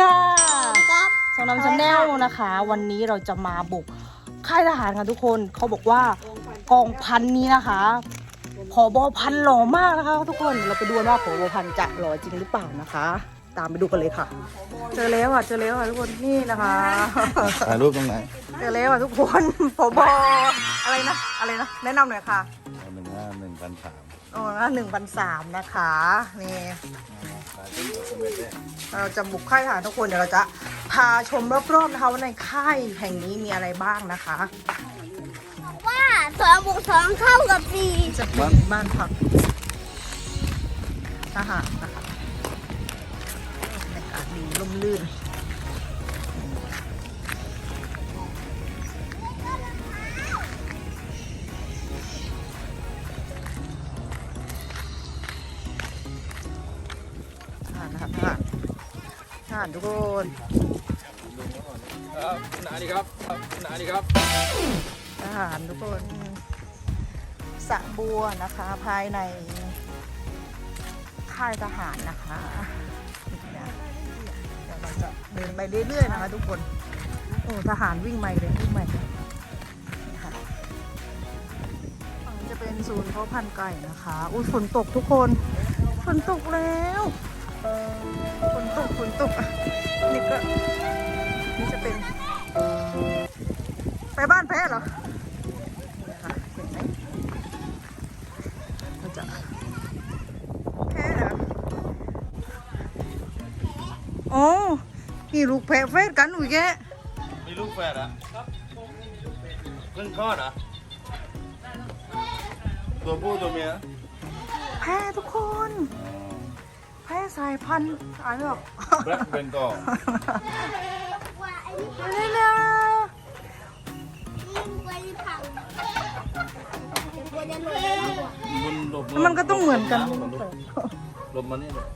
ค่ะครับสองน้ำชาแนลนะคะ วันนี้เราจะมาบุกค่ายทหารกันทุกคนเขาบอกว่ากองพันนี้นะคะผอบอพันหล่อมากนะคะ ทุกคนเราไปดูกันว่าผอบอพันจะหล่อจริงหรือเปล่านะคะ ตามไปดูกันเลยค่ะ เจอแล้วอะเจอแล้วอะทุกคนนี่นะคะถ่ายรูปตรงไหนเจอแล้วอะทุกคนผอบออะไรนะอะไรนะแนะนำหน่อยค่ะหนึ่งห้าหนึ่งพันสามโอ้หนึ่งพันสามนะคะนี่ ถ่ายรูปกับสมัยแรกเราจะบุกค่ายทหารทุกคนเดี๋ยวเราจะพาชมรอบๆนะคะว่าในค่ายแห่งนี้มีอะไรบ้างนะคะว่าสองบวกสองเท่ากับสี่จะเป็นบ้านพักทหารนะคะบรรยากาศดีร่มรื่น ทหารทุกคนครับหนาดีครับครับหนาดีครับทหารทุกคนสระบัวนะคะภายในค่ายทหารนะคะนี่นะเดี๋ยวเราจะเดินไปเรื่อยๆนะคะ ทุกคนโอ้ทหารวิ่งใหม่เลยวิ่งใหม่เลยนี่ค่ะฝั่งนี้จะเป็นศูนย์เพาะพันธุ์ไก่นะคะ อุ้ยฝนตกทุกคน ฝนตกแล้ว ฝนตกฝนตกอะนี่ก็นี่จะเป็น ไปบ้านแพ้เหรอนี่ค่ะเห็นไหมเราจะแพ้เหรอโอ้นี่ลูกแพ้เฟสกันอุ้ยแกมีลูกแฝดอะเพิ่งคลอดเหรอะตัวผู้ตัวเมียแพ้ทุกคน แพ้สายพันธุ์อะไรหรอก แบล็คเบงกอลว่าไอ้นี่เร็วเร็วยิ่งกว่าที่พังกว่าจะหล่นมากกว่าบุญหลบแล้วมันก็ต้องเหมือนกันหลบมานี่เลย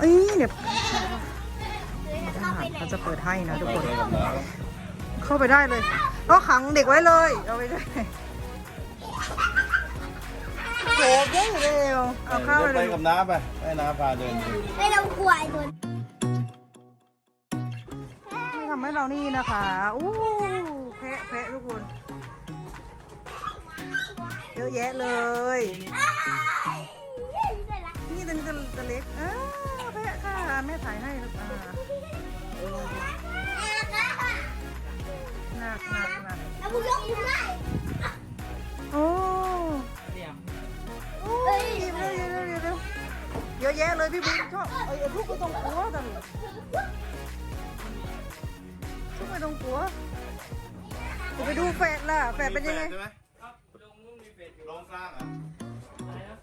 เอ้ยเดี๋ยวเลยจะทเข้าไปหารไหนเขาจะเปิดให้นะทุกคนไปกับน้เข้าไปได้เลยก็ขังเด็กไว้เลย เอาไปด้ วยโหเย้เร็วำเอาเข้าไปดี๋ยวเลไปยกับน้าไปให้น้าพาเดินดูไม่ต้องกลัวไอ้ตัวนี่ทำให้เรานี่นะคะอู้แพะแพะทุกคนเยอะแยะเลย นี่ตัวนี้ตัวตัวเล็กอ้าวแพะค่ะแม่ถ่ายให้ลูกอ่าหนักหนักหนัก แล้วมึงยกมือได้ พี่บุ๊คชอบเอ้ยลูกก็ต้องกลัวกันลูกไม่ต้องกลัวจะไปดูแฝดล่ะแฝดเป็นยังไงใช่ไหมลงกลางอะ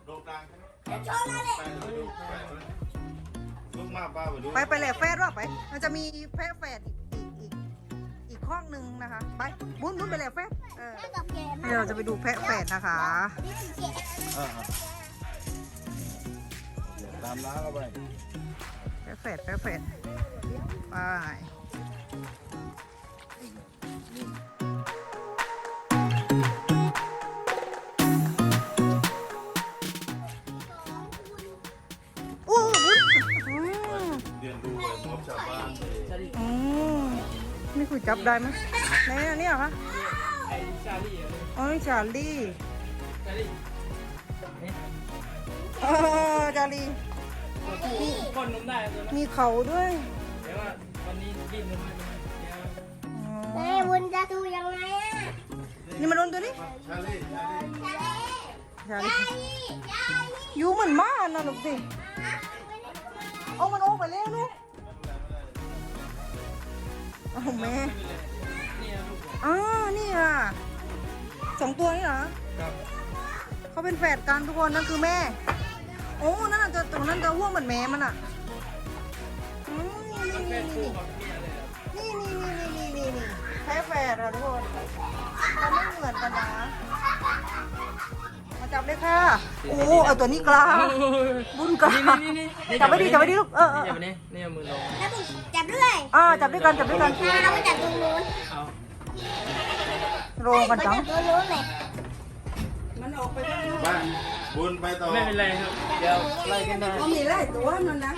ลงกลางใช่ไหมชนอะไรไปดูดูแฝดด้วยลูกมากป้าไปดูไปไปแหละแฝดว่าไป มันจะมีแพะแฝดอีกอีกอีกอีกข้องหนึ่งนะคะ ไปบุ้นบุ้นไปแหละแฝดเออกับแกนี่เราจะไปดูแพะแฝดนะคะ ตามน้าเข้าไปแพะแฝดแพะแฝดไปอู้บุ้นอืมเรียนดูเลยพบชาวบ้านอืมนี่คุยจับได้ไหมไหนอันนี้เหรอคะไอ้ชาลี่อะอ๋อนี่ชาลีชาลี่ เออชาลีก้นนมได้ตัวนั้นมีเขาด้วยแต่ว่าวันนี้รีบนมไม่ได้เดี๋ยวอ๋แม่อบุญจะดูยังไงอะนี่มาโดนตัวนี้ชาลีชาลีชาลีอยู่เหมือนหมาน่ะลูกสิเอามันออกไปแล้วลูกเอาแม่เนี่ยลูกผมอ่านี่อะสองตัวนี่เหรอครับเขาเป็นแฝดกันทุกคนนั่นคือแม่ โอ้นั่นน่ะจะตรงนั้นจะห่วงเหมือนแม่มันอะอืมนี่นี่นี่นี่นี่นี่นี่นี่นี่แพ้แฝดอะทุกคนเขาไม่เหมือนกันนะมาจับเลยค่ะโอ้เอาตัวนี้กลางบุญกลางจับไว้ดิจับไว้ดิลูกเออเออจับนี่นี่มือลงแล้วจับด้วยอ่าจับด้วยกันจับด้วยกันแล้วก็จับตรงนู้นเอาโรกันจังจับตรงนู้นเลยไป บุญไปต่อไม่เป็นไรครับ เดี๋ยวไล่กันได้มีไรตัวนั่นนะ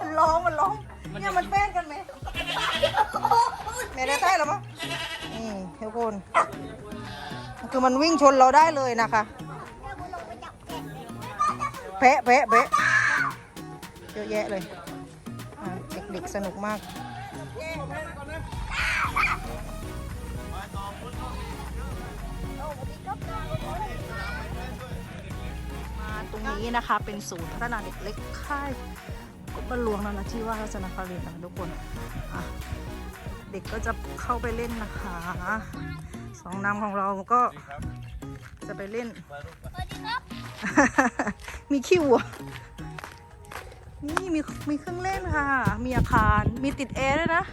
มันร้องมันร้องเนี่ยมันแป้งกันไหมไม่ได้ใช่หรอมั้งนี่ทุกคนคือมันวิ่งชนเราได้เลยนะคะแพะแพะแพะเยอะแยะเลยอะเด็กๆสนุกมาก นี้นะคะ เป็นศูนย์พัฒนาเด็กเล็กค่ายกบหลวงนาราธิวาสราชนครินทร์นะคะทุกคนอะเด็กก็จะเข้าไปเล่นนะคะสองนำของเราก็จะไปเล่นสวัสดีครับมีคิวอะนี่มีมีเครื่องเล่นค่ะ มีอาคาร มีติดแอร์ด้วยนะ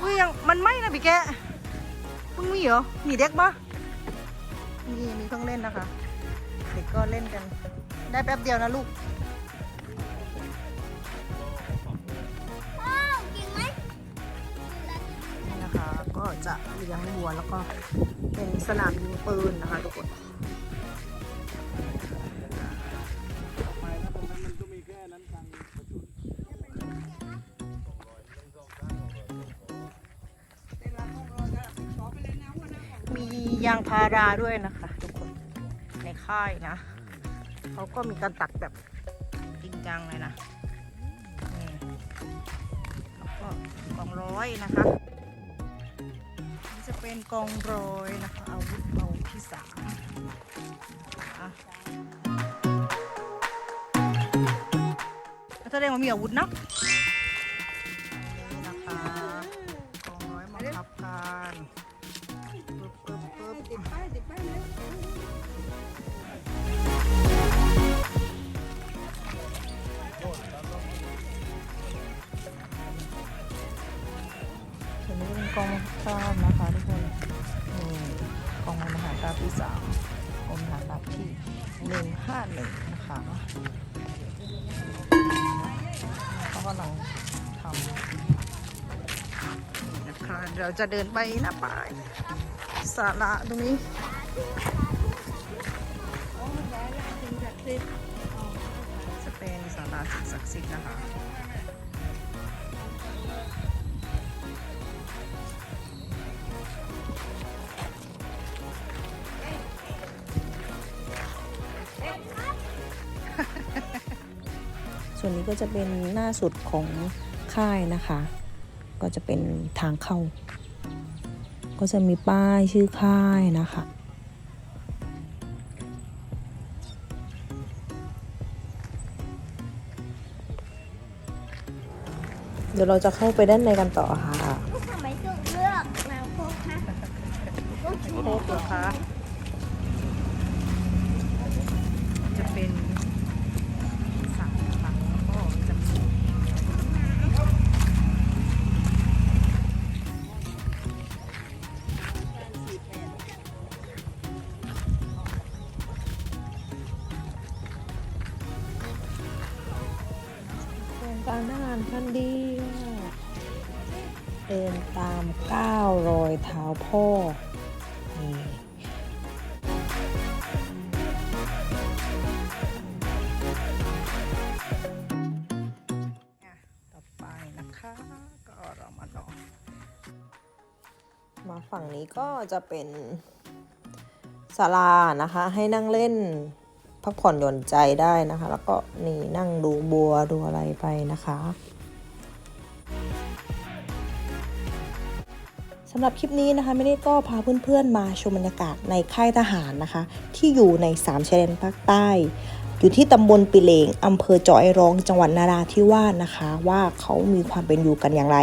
อุ้ยยังมันไหม้นะพี่แกเพิ่งมีเหรอ มีเด็กปะนี่มีเครื่องเล่นนะคะเด็ กก็เล่นกัน ได้แป๊บเดียวนะลูกอ้าวจริงไหมนี่นะคะก็จะเลี้ยงวัวแล้วก็เป็นสนามยิงปืนนะคะทุกคนมียางพาราด้วยนะคะทุก ค่ายนะ เขาก็มีการตัดแบบจริงจังเลยนะนี่แล้วก็กองร้อยนะคะนี่จะเป็นกองร้อยนะคะอาวุธเอาที่สามอะแสดงว่ามีอาวุธเนอะาหนึ่งนะคะเขากำลังทำนี่นะคะเราจะเดินไปนะป้ายสาระตรงนี้จะเป็นสาราศักดิ์สิทธิ์นะคะ ส่วนนี้ก็จะเป็นหน้าสุดของค่ายนะคะ ก็จะเป็นทางเข้า ก็จะมีป้ายชื่อค่ายนะคะเดี๋ยวเราจะเข้าไปด้านในกันต่อค่ะทำไมต้องเลือกแมวโคกคะโคกเหรอคะจะารทหารพันดีค่ะเดินตามก้าวรอยเท้าพ่อนี่ต่อไปนะคะ ก็เรามาลองมาฝั่งนี้ก็จะเป็นศาลานะคะ ให้นั่งเล่น พักผ่อนหย่อนใจได้นะคะ แล้วก็นี่นั่งดูบัวดูอะไรไปนะคะสำหรับคลิปนี้นะคะไม่ได้ก็พาเพื่อนๆมาชมบรรยากาศในค่ายทหารนะคะ ที่อยู่ในสามชายแดนภาคใต้ อยู่ที่ตำบลปิเลงอำเภอจอยร้องจังหวัดนาราธิวาสนะคะ ว่าเขามีความเป็นอยู่กันอย่างไร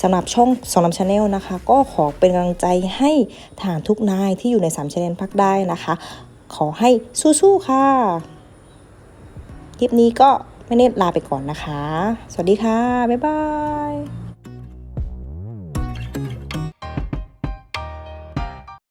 สำหรับช่องสองน้ำชาแนลนะคะ ก็ขอเป็นกำลังใจให้ทหารทุกนายที่อยู่ในสามชายแดนภาคใต้นะคะ ขอให้สู้ๆค่ะ คลิปนี้ก็ไม่เน็ตลาไปก่อนนะคะ สวัสดีค่ะ บ๊ายบาย